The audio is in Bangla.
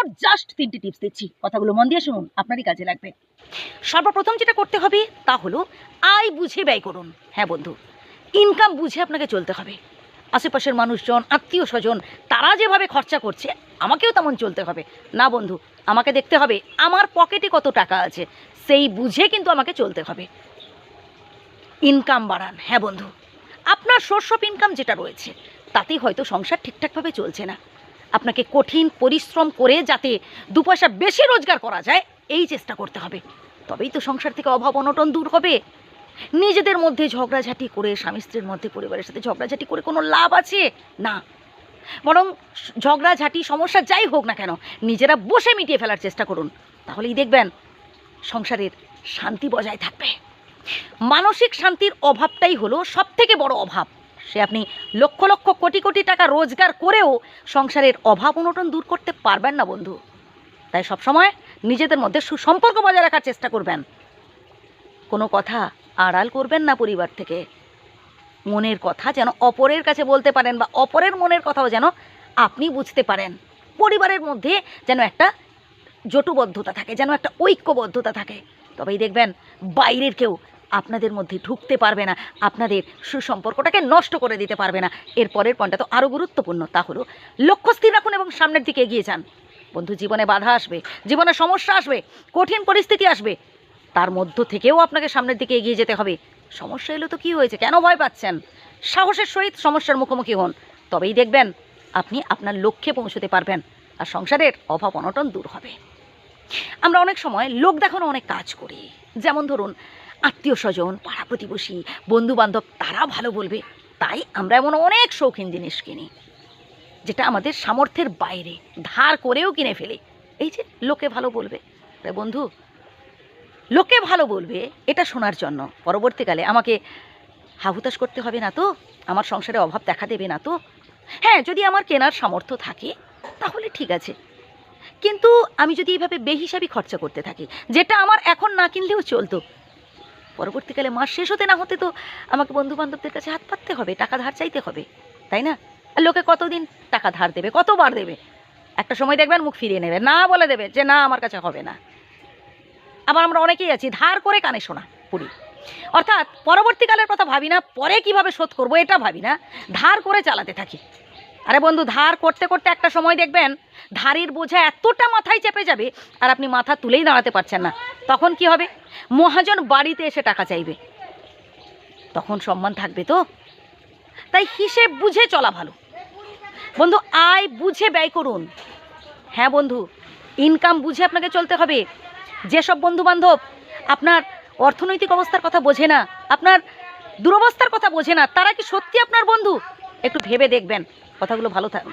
বাঁচানোর জাস্ট তিনটি টিপস দিচ্ছি। কথাগুলো মন দিয়ে শুনুন, আপনারই কাজে লাগবে। সর্বপ্রথম যেটা করতে হবে, তা হলো আয় বুঝে ব্যয় করুন। হ্যাঁ বন্ধু ইনকাম বুঝে আপনাকে চলতে হবে। আশেপাশের মানুষজন, আত্মীয় স্বজন, তারা যেভাবে খরচা করছে, আমাকেও তেমন চলতে হবে। না বন্ধু, আমাকে দেখতে হবে আমার পকেটে কত টাকা আছে, সেই বুঝে কিন্তু আমাকে চলতে হবে। ইনকাম বাড়ান হ্যাঁ বন্ধু। আপনার সোর্স অফ ইনকাম যেটা রয়েছে, তাতেই হয়তো সংসার ঠিকঠাকভাবে চলছে না। আপনাকে কঠিন পরিশ্রম করে যাতে দু পয়সা বেশি রোজগার করা যায়, এই চেষ্টা করতে হবে। তবেই তো সংসার থেকে অভাব অনটন দূর হবে। নিজেদের মধ্যে ঝগড়াঝাটি করে, স্বামী স্ত্রীর মধ্যে পরিবারের সাথে ঝগড়াঝাটি করে কোনো লাভ আছে? না। বরং ঝগড়াঝাটি, সমস্যা যাই হোক না কেন, নিজেরা বসে মিটিয়ে ফেলার চেষ্টা করুন। তাহলেই দেখবেন সংসারের শান্তি বজায় থাকবে। মানসিক শান্তির অভাবটাই হলো সব থেকে বড় অভাব। সে আপনি লক্ষ লক্ষ কোটি কোটি টাকা রোজগার করেও সংসারের অভাব অনটন দূর করতে পারবেন না, বন্ধু। তাই সবসময় নিজেদের মধ্যে সুসম্পর্ক বজায় রাখার চেষ্টা করবেন। কোনো কথা আড়াল করবেন না পরিবার থেকে। মনের কথা যেন অপরের কাছে বলতে পারেন বা অপরের মনের কথাও যেন আপনি বুঝতে পারেন। পরিবারের মধ্যে যেন একটা জটুবদ্ধতা থাকে, যেন একটা ঐক্যবদ্ধতা থাকে। তবেই দেখবেন বাইরের কেউ আপনাদের মধ্যে ঢুকতে পারবে না। আপনাদের সুসম্পর্কটাকে নষ্ট করে দিতে পারবে না। এর পরের পয়েন্টটা তো আরও গুরুত্বপূর্ণ। তা হলো, লক্ষ্য স্থির রাখুন এবং সামনের দিকে এগিয়ে যান। বন্ধু, জীবনে বাধা আসবে, জীবনে সমস্যা আসবে, কঠিন পরিস্থিতি আসবে। তার মধ্য থেকেও আপনাকে সামনের দিকে এগিয়ে যেতে হবে। সমস্যা এলো তো কী হয়েছে? কেন ভয় পাচ্ছেন? সাহসের সহিত সমস্যার মুখোমুখি হন। তবেই দেখবেন, আপনি আপনার লক্ষ্যে পৌঁছতে পারবেন আর সংসারের অভাব অনটন দূর হবে। আমরা অনেক সময় লোক দেখানো অনেক কাজ করি। যেমন ধরুন আত্মীয় স্বজন, পাড়া প্রতিবেশী বন্ধু বান্ধব তারা ভালো বলবে। তাই আমরা এমন অনেক শৌখিন জিনিস কিনি, যেটা আমাদের সামর্থ্যের বাইরে ধার করেও কিনে ফেলি। এই যে লোকে ভালো বলবে। তাই বন্ধু, লোকে ভালো বলবে, এটা শোনার জন্য। পরবর্তীকালে আমাকে হাহুতাশ করতে হবে না তো? আমার সংসারে অভাব দেখা দেবে না তো? হ্যাঁ যদি আমার কেনার সামর্থ্য থাকে, তাহলে ঠিক আছে। কিন্তু আমি যদি এইভাবে বেহিসাবি খরচা করতে থাকি, যেটা আমার এখন না কিনলেও চলতো পরবর্তীকালে মাস শেষ হতে না হতে তো আমাকে বন্ধু বান্ধবদের কাছে হাত পাততে হবে, টাকা ধার চাইতে হবে, তাই না? আর লোকে কতদিন টাকা ধার দেবে, কতবার দেবে? একটা সময় দেখবেন মুখ ফিরিয়ে নেবে, না বলে দেবে যে না, আমার কাছে হবে না। আবার আমরা অনেকেই আছি, ধার করে কানে শোনা করি অর্থাৎ পরবর্তীকালের কথা ভাবি না, পরে কীভাবে শোধ করব এটা ভাবি না, ধার করে চালাতে থাকি। আরে বন্ধু, ধার করতে করতে একটা সময় দেখবেন, ধারের বোঝা এতটা মাথায় চেপে যাবে, আর আপনি মাথা তুলেই দাঁড়াতে পারছেন না। তখন কি হবে? মহাজন বাড়িতে এসে টাকা চাইবে। তখন সম্মান থাকবে তো? তাই হিসেব বুঝে চলা ভালো। বন্ধু, আয় বুঝে ব্যয় করুন। হ্যাঁ বন্ধু ইনকাম বুঝে আপনাকে চলতে হবে। যেসব বন্ধু বান্ধব আপনার অর্থনৈতিক অবস্থার কথা বোঝে না, আপনার দুরবস্থার কথা বোঝে না, তারা কি সত্যি আপনার বন্ধু? একটু ভেবে দেখবেন, কথাগুলো ভালো থাক